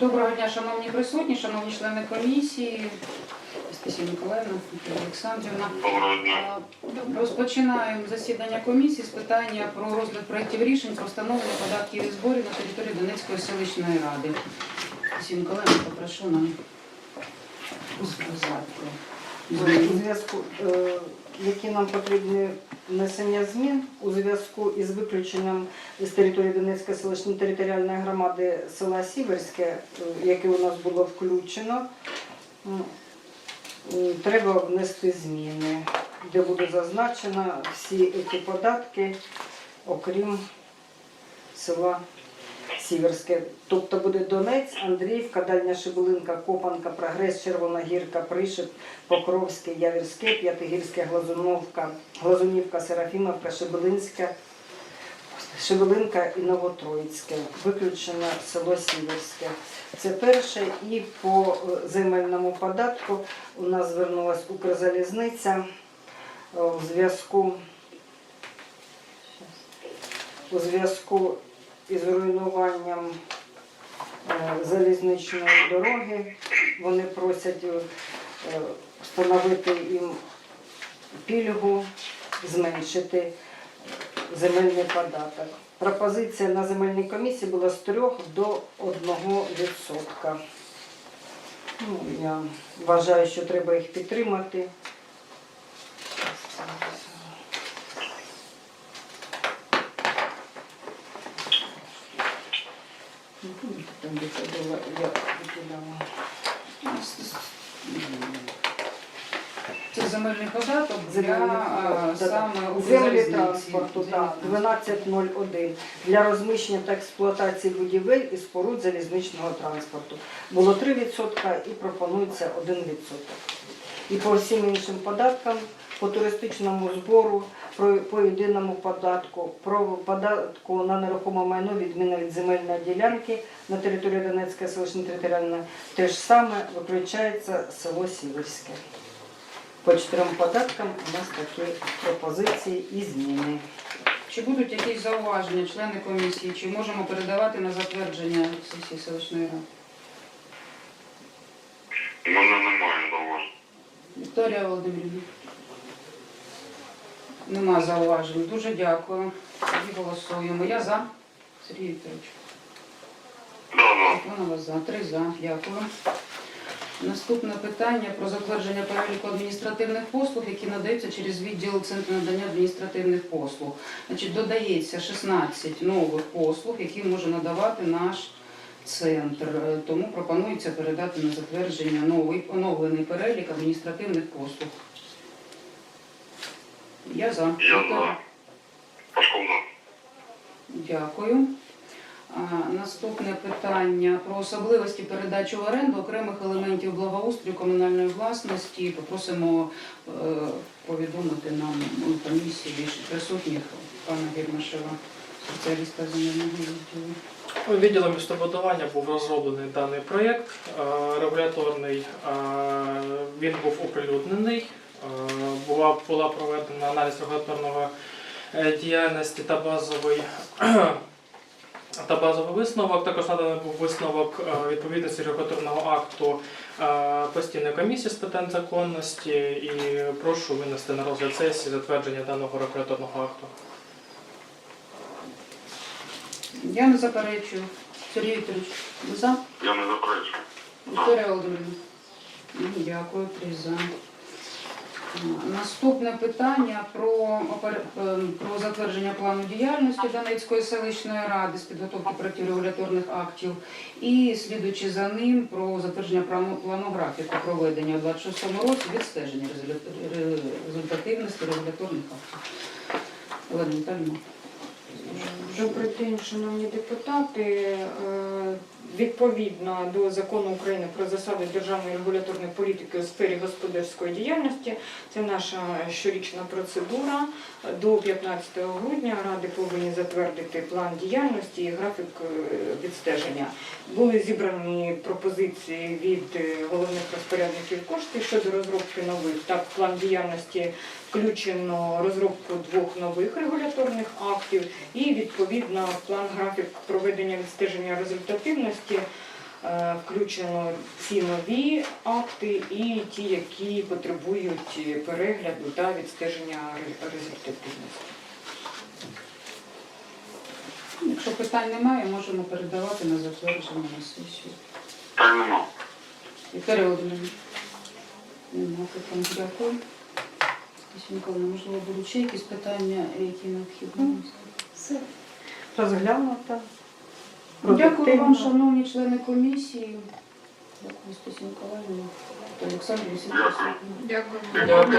Доброго дня, шановні присутні, шановні члени комісії, Стасія Миколаївна, Олександрівна. Доброго дня. Розпочинаємо засідання комісії з питання про розгляд проєктів рішень про встановлення податків і зборів на території Донецької селищної ради. Стасія Миколаївна, попрошу нам розказати. У зв'язку, е, які нам потрібні внесення змін у зв'язку із виключенням з території Донецької селищної територіальної громади села Сіверське, е, яке у нас було включено, треба внести зміни, де буде зазначено всі ці податки, окрім села Сіверське. Тобто буде Донець, Андріївка, Дальня Шибулинка, Копанка, Прогрес, Червона Гірка, Пришип, Покровське, Явірське, П'ятигірське, Глазуновка, Глазунівка, Серафімовка, Шибулинська, Шибулинка і Новотроїцьке. Виключено село Сіверське. Це перше. І по е, земельному податку у нас звернулась Укрзалізниця е, у зв'язку у зв'язку із руйнуванням е, залізничної дороги. Вони просять е, встановити їм пільгу, зменшити е, земельний податок. Пропозиція на земельній комісії була з 3 до 1%. Ну, я вважаю, що треба їх підтримати. Там де це було, я викидала. Це земельний податок для а, да, саме у Землі транспорту, так, 12.01 для розміщення та експлуатації будівель і споруд залізничного транспорту. Було 3% і пропонується 1%. І по всім іншим податкам, по туристичному збору, по єдиному податку, про податку на нерухоме майно, відміна від земельної ділянки на території Донецької селищної територіальної, те ж саме виключається село Сіверське. По чотирьом податкам у нас такі пропозиції і зміни. Чи будуть якісь зауваження члени комісії, чи можемо передавати на затвердження сесії селищної ради? У мене немає зауважень. Вікторія Володимирівна. Нема зауважень. Дуже дякую. Тоді голосуємо. Я за. Сергій Вікторович. Вона вас за. Три за. Дякую. Наступне питання про затвердження переліку адміністративних послуг, які надаються через відділ Центру надання адміністративних послуг. Значить, додається 16 нових послуг, які може надавати наш центр. Е, Тому пропонується передати на затвердження новий оновлений перелік адміністративних послуг. Я за. Я за. Пашков за. Дякую. А, Наступне питання про особливості передачі в оренду окремих елементів благоустрою комунальної власності. Попросимо е, повідомити нам ну, комісії більше присутніх пана Гірмашева, спеціаліста земельного відділу. Відділом містобудування був розроблений даний проєкт е, регуляторний. е, Він був оприлюднений. Е, Була, була проведена аналіз регуляторного е, діяльності та базовий, та базовий висновок. Також наданий був висновок е, відповідності регуляторного акту постійної комісії з питань законності і прошу винести на розгляд сесії затвердження даного регуляторного акту. Я не заперечую. Сергій Вікторович, ви за? Я не заперечую. Вікторія Володимирівна. Дякую, три за. Наступне питання про, ем, про затвердження плану діяльності Донецької селищної ради з підготовки проєктів регуляторних актів і, слідуючи за ним, про затвердження плану, графіку проведення у 26 році відстеження результативності регуляторних актів. Олена Віталіївна. Добрий день, шановні депутати. Е, Відповідно до закону України про засади державної регуляторної політики у сфері господарської діяльності, це наша щорічна процедура. До 15 грудня ради повинні затвердити план діяльності і графік е, відстеження. Були зібрані пропозиції від е, головних розпорядників коштів щодо розробки нових. Так, план діяльності включено розробку двох нових регуляторних актів і відповідно план графік проведення відстеження результативності Е, Включено ці нові акти і ті, які потребують перегляду та відстеження результативності. Якщо питань немає, можемо передавати на затвердження на сесію. Вікторія Володимирівна. Нема питань. Дякую. Миколаївна, можливо, будуть ще якісь питання, які необхідні? Все. Розглянуто. Дякую вам, шановні члени комісії. Дякую, Стасі Миколаївна. Олександр Васильович. Дякую. Дякую. Дякую.